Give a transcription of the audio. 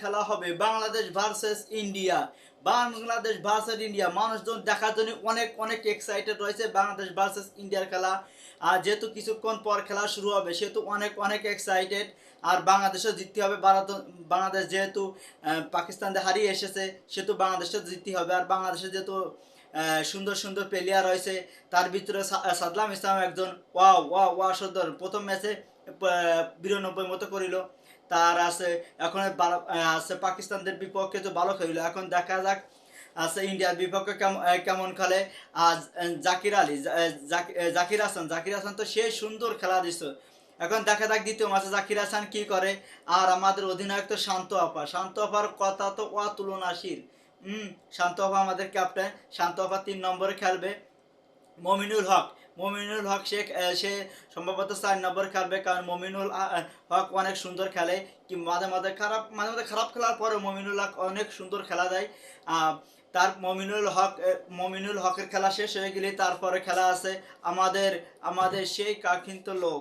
খেলা হবে Bangladesh versus India. Bangladesh versus India, মানুষজন দেখার জন্য অনেক অনেক এক্সাইটেড রয়েছে বাংলাদেশ ভার্সেস ইন্ডিয়ার খেলা। আর যেহেতু কিছুক্ষণ পর খেলা শুরু হবে, সেহেতু অনেক অনেক এক্সাইটেড আর বাংলাদেশও জিততে হবে, ভারত, বাংলাদেশ যেহেতু পাকিস্তানকে হারিয়ে এসেছে, সেহেতু বাংলাদেশও জিততে হবে। আর বাংলাদেশে যেহেতু সুন্দর সুন্দর প্লেয়ার রয়েছে, তার ভিতরে সাদলাম ইসলাম একজন। ওয়া ওয়া ওয়া সুন্দর প্রথম ম্যাচে বিরানব্বই মতো করিল। তার আছে এখন আছে পাকিস্তানদের বিপক্ষে তো ভালো খেলিল। এখন দেখা যাক আছে ইন্ডিয়ার বিপক্ষে কেমন খেলে। আহ, জাকির আলী জাকির হাসান জাকির হাসান তো সে সুন্দর খেলা দিছ। এখন দেখা যাক দ্বিতীয় ম্যাচে জাকির হাসান কি করে। আর আমাদের অধিনায়ক তো শান্ত আপা শান্ত আপার কথা তো অতুলনাশীল। হুম শান্ত আপা আমাদের ক্যাপ্টেন শান্ত আপা তিন নম্বরে খেলবে। মমিনুল হক। মমিনুল হক সে সে সম্ভবত চার নম্বর খেলবে কারণ মমিনুল হক অনেক সুন্দর খেলে। কি মাঝে মাঝে খারাপ, মাঝে মাঝে খারাপ খেলার পরে মমিনুল হক অনেক সুন্দর খেলা দেয়। তার মমিনুল হক মমিনুল হকের খেলা শেষ হয়ে গেলে তারপরে খেলা আছে আমাদের আমাদের সেই কাকিন্ত লোক।